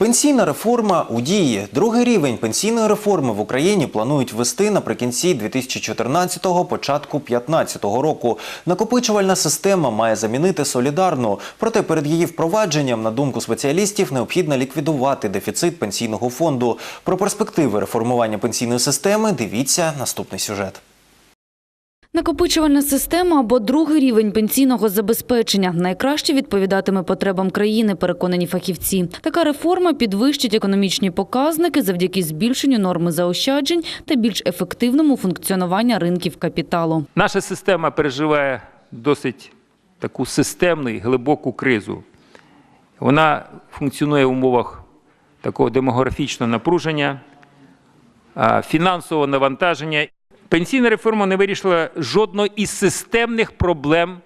Пенсійна реформа у дії. Другий рівень пенсійної реформи в Україні планують ввести наприкінці 2014-го, початку 2015 року. Накопичувальна система має замінити солідарну. Проте перед її впровадженням, на думку спеціалістів, необхідно ліквідувати дефіцит пенсійного фонду. Про перспективи реформування пенсійної системи дивіться наступний сюжет. Накопичувальна система або другий рівень пенсійного забезпечення найкраще відповідатиме потребам країни, переконані фахівці. Така реформа підвищить економічні показники завдяки збільшенню норми заощаджень та більш ефективному функціонуванню ринків капіталу. Наша система переживає досить таку системну і глибоку кризу. Вона функціонує в умовах такого демографічного напруження, фінансового навантаження. Пенсійна реформа не вирішила жодного із системних проблем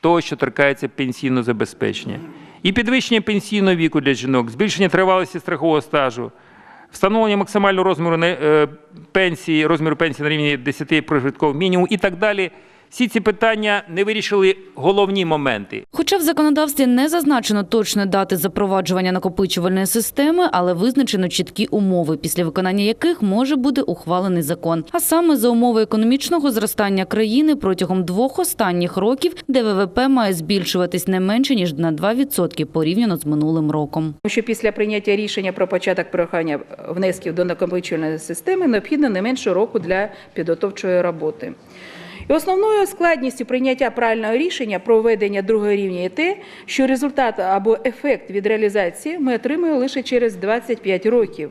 того, що торкається пенсійного забезпечення. І підвищення пенсійного віку для жінок, збільшення тривалості страхового стажу, встановлення максимального розміру е, пенсії, розміру пенсії на рівні 10 прожиткового мінімуму і так далі. Всі ці питання не вирішили головні моменти. Хоча в законодавстві не зазначено точної дати запроваджування накопичувальної системи, але визначено чіткі умови, після виконання яких може бути ухвалений закон. А саме за умови економічного зростання країни протягом двох останніх років, де ВВП має збільшуватись не менше ніж на 2% порівняно з минулим роком. Що після прийняття рішення про початок прохання внесків до накопичувальної системи необхідно не менше року для підготовчої роботи. І основною складністю прийняття правильного рішення про введення другого рівня є те, що результат або ефект від реалізації ми отримуємо лише через 25 років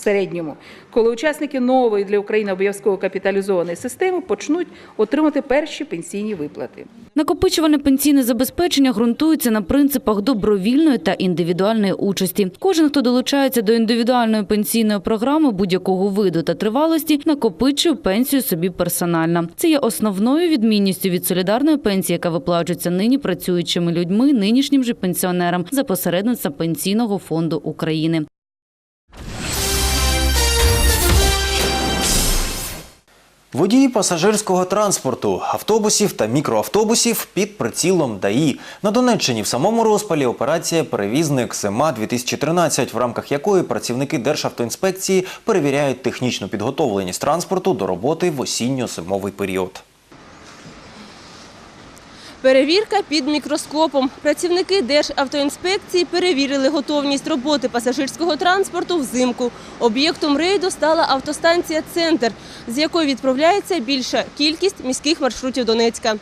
середньому, коли учасники нової для України обов'язково капіталізованої системи почнуть отримати перші пенсійні виплати. Накопичувальне пенсійне забезпечення ґрунтується на принципах добровільної та індивідуальної участі. Кожен, хто долучається до індивідуальної пенсійної програми будь-якого виду та тривалості, накопичує пенсію собі персонально. Це є основною відмінністю від солідарної пенсії, яка виплачується нині працюючими людьми, нинішнім же пенсіонерам за посередництва Пенсійного фонду України. Водії пасажирського транспорту, автобусів та мікроавтобусів під прицілом ДАІ. На Донеччині в самому розпалі операція Перевізник зима 2013 в рамках якої працівники Державтоінспекції перевіряють технічну підготовленість транспорту до роботи в осінньо-зимовий період. Перевірка під мікроскопом. Працівники Державтоінспекції перевірили готовність роботи пасажирського транспорту взимку. Об'єктом рейду стала автостанція «Центр», з якої відправляється більша кількість міських маршрутів Донецька.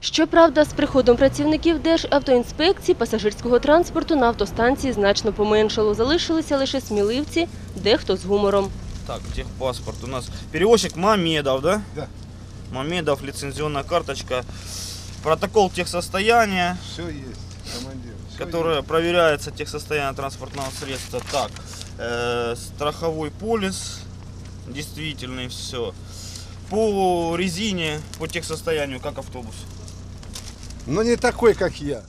Щоправда, з приходом працівників Державтоінспекції пасажирського транспорту на автостанції значно поменшало. Залишилися лише сміливці, дехто з гумором. Так, техпаспорт у нас. Перевозчик Мамедов, да? Да. Мамедов, лицензионная карточка Протокол техсостояния, Все есть, командир. всё которое проверяется техсостояние транспортного средства. Так, э, страховой полис, действительный все. По резине, по техсостоянию, как автобус. есть. Но не такой, как я.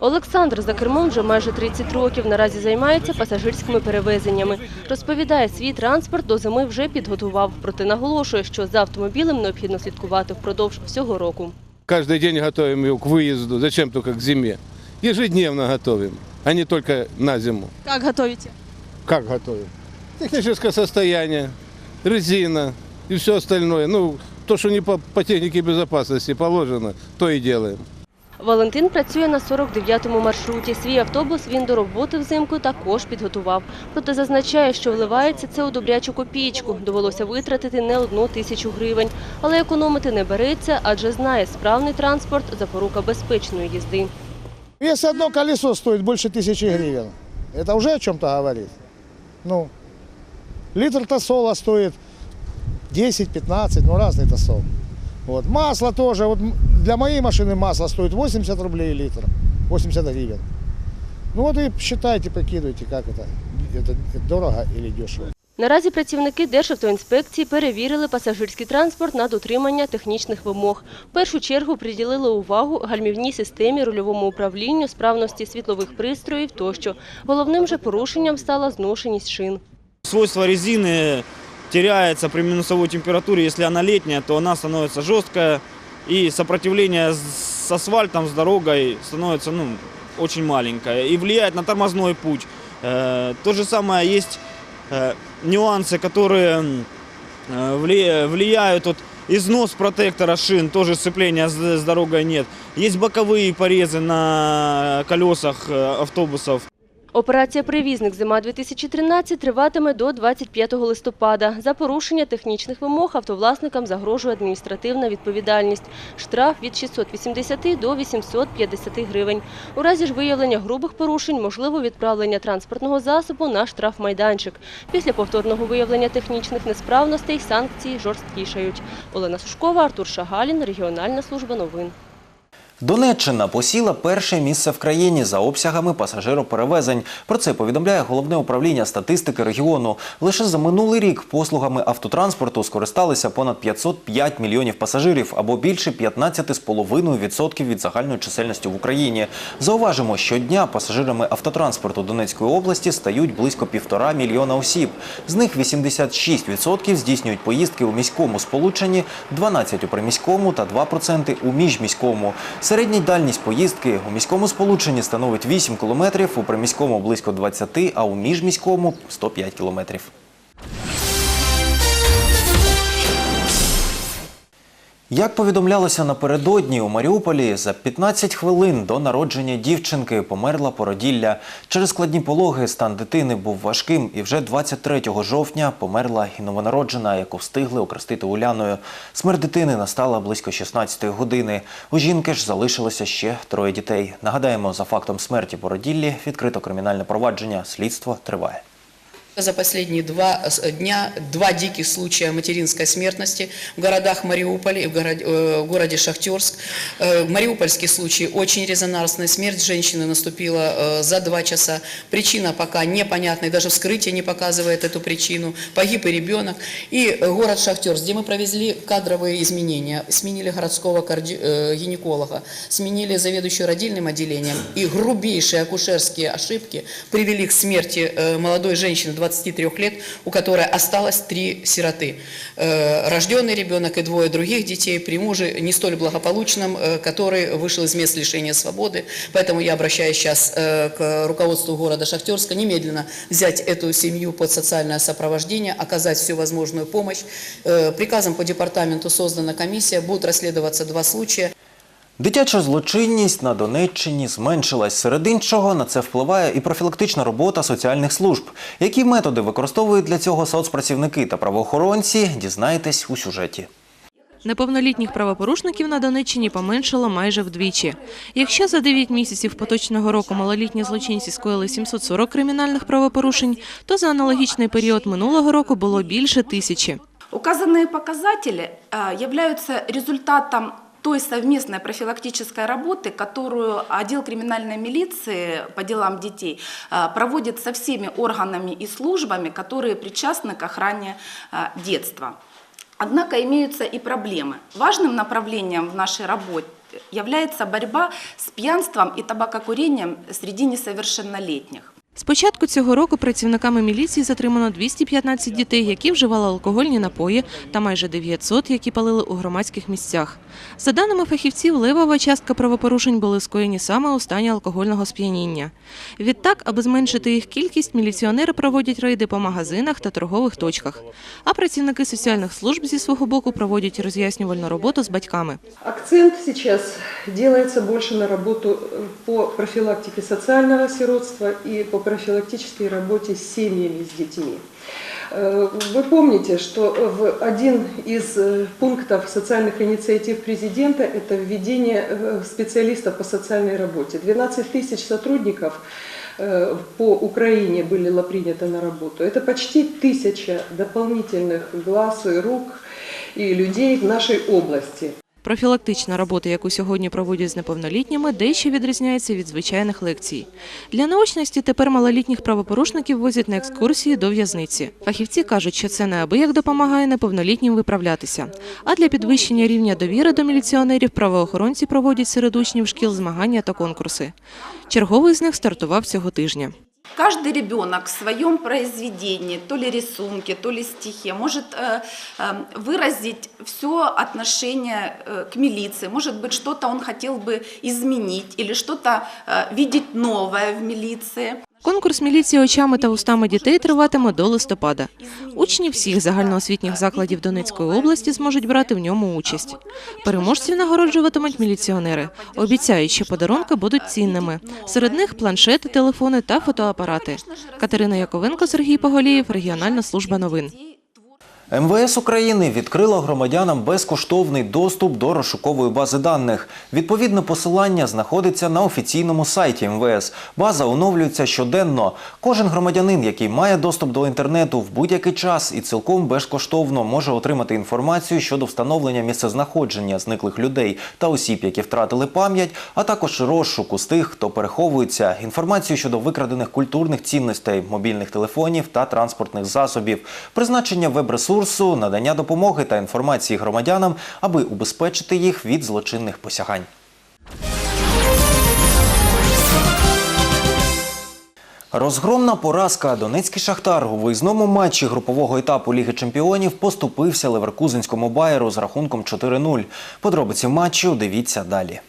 Олександр за кермом вже майже 30 років. Наразі займається пасажирськими перевезеннями. Розповідає, свій транспорт до зими вже підготував. Проте наголошує, що за автомобілем необхідно слідкувати впродовж всього року. Каждый день готовим его к выезду. Зачем только к зиме? Ежедневно готовим, а не только на зиму. Як готуєте? Как готовим? Техническое состояние, резина и все остальное. Ну, то, что не по, по технике безопасности положено, то и делаем. Валентин працює на 49-му маршруті. Свій автобус він до роботи взимку також підготував. Проте зазначає, що вливається це у добрячу копійку. Довелося витратити не одну тисячу гривень. Але економити не береться, адже знає, справний транспорт – запорука безпечної їзди. Если одно колесо стоит больше тысячи гривен, это уже о чем-то говорит. Ну, литр тосола стоит 10-15, ну разный тосол. Вот. Масло тоже, вот м- для моей машины масло стоит 80 рублей литр, 80 гривен. Ну вот и считайте, прикидывайте, как это, это дорого или дешево. Наразі працівники Державтоінспекції перевірили пасажирський транспорт на дотримання технічних вимог. В першу чергу приділили увагу гальмівній системі, рульовому управлінню, справності світлових пристроїв тощо. Головним же порушенням стала зношеність шин. Свойство резины теряется при минусовой температуре. Если она летняя, то она становится жесткая. И сопротивление с асфальтом, с дорогой становится ну, очень маленькое. И влияет на тормозной путь. Э, То же самое есть э, нюансы, которые м, э, вли- влияют. Вот износ протектора шин, тоже сцепления с, с дорогой нет. Есть боковые порезы на колесах э, автобусов. Операція «Привізник. Зима 2013» триватиме до 25 листопада. За порушення технічних вимог автовласникам загрожує адміністративна відповідальність. Штраф від 680 до 850 гривень. У разі ж виявлення грубих порушень можливо відправлення транспортного засобу на штрафмайданчик. Після повторного виявлення технічних несправностей санкції жорсткішають. Олена Сушкова, Артур Шагалін, Регіональна служба новин. Донеччина посіла перше місце в країні за обсягами пасажироперевезень. Про це повідомляє головне управління статистики регіону. Лише за минулий рік послугами автотранспорту скористалися понад 505 мільйонів пасажирів або більше 15,5% від загальної чисельності в Україні. Зауважимо, щодня пасажирами автотранспорту Донецької області стають близько півтора мільйона осіб. З них 86% здійснюють поїздки у міському сполученні, 12% у приміському та 2% у міжміському. Середня дальність поїздки у міському сполученні становить 8 кілометрів, у приміському близько 20, а у міжміському 105 кілометрів. Як повідомлялося напередодні у Маріуполі, за 15 хвилин до народження дівчинки померла породілля. Через складні пологи стан дитини був важким, і вже 23 жовтня померла і новонароджена, яку встигли окрестити Уляною. Смерть дитини настала близько 16 години. У жінки ж залишилося ще троє дітей. Нагадаємо, за фактом смерті породіллі відкрито кримінальне провадження. Слідство триває. За последние два с- дня два диких случая материнской смертности в городах Мариуполя и в городе, э, в городе Шахтерск. Э, Мариупольский случай очень резонансный. Смерть женщины наступила э, за два часа. Причина пока непонятна, и даже вскрытие не показывает эту причину. Погиб и ребенок. И э, город Шахтерск, где мы провезли кадровые изменения. Сменили городского карди- э, гинеколога, сменили заведующую родильным отделением. И грубейшие акушерские ошибки привели к смерти э, молодой женщины 23 лет, у которой осталось три сироты. Э, Рожденный ребенок и двое других детей при муже не столь благополучном, э, который вышел из мест лишения свободы. Поэтому я обращаюсь сейчас э, к руководству города Шахтерска немедленно взять эту семью под социальное сопровождение, оказать всю возможную помощь. Приказом по департаменту создана комиссия, будут расследоваться два случая. Дитяча злочинність на Донеччині зменшилась. Серед іншого на це впливає і профілактична робота соціальних служб. Які методи використовують для цього соцпрацівники та правоохоронці, дізнаєтесь у сюжеті. Неповнолітніх правопорушників на Донеччині поменшало майже вдвічі. Якщо за 9 місяців поточного року малолітні злочинці скоїли 740 кримінальних правопорушень, то за аналогічний період минулого року було більше тисячі. Указанные показатели э, являются результатом той совместной профилактической работы, которую отдел криминальной милиции по делам детей э, проводит со всеми органами и службами, которые причастны к охране э, детства. Однако имеются и проблемы. Важным направлением в нашей работе является борьба с пьянством и табакокурением среди несовершеннолетних. З початку цього року працівниками міліції затримано 215 дітей, які вживали алкогольні напої, та майже 900, які палили у громадських місцях. За даними фахівців, левова частка правопорушень були скоєні саме у стані алкогольного сп'яніння. Відтак, аби зменшити їх кількість, міліціонери проводять рейди по магазинах та торгових точках. А працівники соціальних служб зі свого боку проводять роз'яснювальну роботу з батьками. Акцент сейчас делается больше на работу э, по профилактике социального сиротства и по профилактической работе с семьями, с детьми. Э, Вы помните, что в один из э, пунктов социальных инициатив президента – это введение э, специалистов по социальной работе. 12 тысяч сотрудников э, по Украине было принято на работу. Это почти тысяча дополнительных глаз и рук и людей в нашей области. Профілактична робота, яку сьогодні проводять з неповнолітніми, дещо відрізняється від звичайних лекцій. Для наочності тепер малолітніх правопорушників возять на екскурсії до в'язниці. Фахівці кажуть, що це неабияк допомагає неповнолітнім виправлятися. А для підвищення рівня довіри до міліціонерів правоохоронці проводять серед учнів шкіл змагання та конкурси. Черговий з них стартував цього тижня. Каждый ребенок в своем произведении, то ли рисунке, то ли стихе, может э, э, выразить все отношение э, к милиции. Может быть, что-то он хотел бы изменить или что-то видеть новое в милиции. Конкурс міліції очами та устами дітей триватиме до листопада. Учні всіх загальноосвітніх закладів Донецької області зможуть брати в ньому участь. Переможців нагороджуватимуть міліціонери. Обіцяють, що подарунки будуть цінними. Серед них планшети, телефони та фотоапарати. Катерина Яковенко, Сергій Поголієв, Регіональна служба новин. МВС України відкрило громадянам безкоштовний доступ до розшукової бази даних. Відповідне посилання знаходиться на офіційному сайті МВС. База оновлюється щоденно. Кожен громадянин, який має доступ до інтернету в будь-який час і цілком безкоштовно може отримати інформацію щодо встановлення місцезнаходження зниклих людей та осіб, які втратили пам'ять, а також розшуку з тих, хто переховується, інформацію щодо викрадених культурних цінностей, мобільних телефонів та транспортних засобів, призначення веб-ресурсу, надання допомоги та інформації громадянам, аби убезпечити їх від злочинних посягань. Розгромна поразка Донецький Шахтар у виїзному матчі групового етапу Ліги Чемпіонів поступився Леверкузенському Байеру з рахунком 4-0. Подробиці матчу дивіться далі.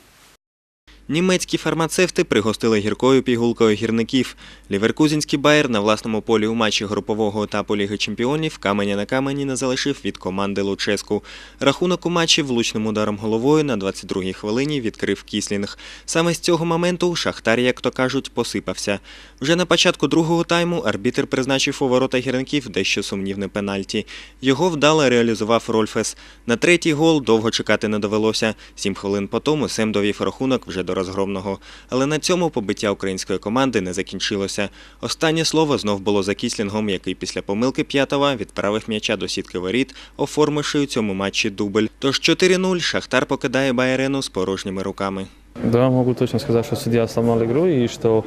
Німецькі фармацевти пригостили гіркою пігулкою гірників. Ліверкузінський Байер на власному полі у матчі групового етапу Ліги Чемпіонів каменя на камені не залишив від команди Луческу. Рахунок у матчі влучним ударом головою на 22-й хвилині відкрив Кіслінг. Саме з цього моменту Шахтар, як то кажуть, посипався. Вже на початку другого тайму арбітр призначив у ворота гірників дещо сумнівне пенальті. Його вдало реалізував Рольфес. На третій гол довго чекати не довелося. Сім хвилин по тому Сем довів рахунок вже до розгромного. Але на цьому побиття української команди не закінчилося. Останнє слово знов було за Кіслінгом, який після помилки п'ятого відправив м'яча до сітки воріт, оформивши у цьому матчі дубль. Тож 4-0 Шахтар покидає Байерену з порожніми руками. Да, могу точно сказать, что судья сломал игру и что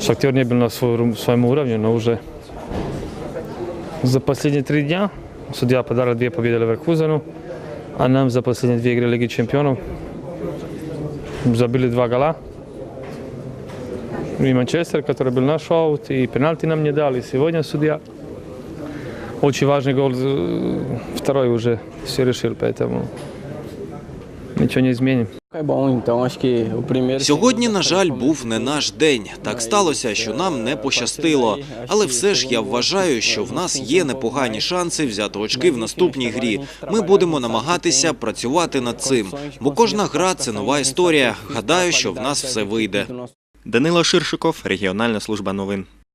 Шахтер не был на своем, своем уровне, но уже за последние три дня судья подарил две победы Леверкузену, а нам за последние две игры Лиги Чемпионов zabili dva gala. I Manchester, koji je bil naš aut i penalti nam je dali, sivodnja sudija. Oči važni gol, eh, vtroj už je sve rešil, petemu. Ничего не изменим. Сьогодні, на жаль, був не наш день. Так сталося, що нам не пощастило. Але все ж я вважаю, що в нас є непогані шанси взяти очки в наступній грі. Ми будемо намагатися працювати над цим, бо кожна гра це нова історія. Гадаю, що в нас все вийде. Данило Ширшиков, Регіональна служба новин.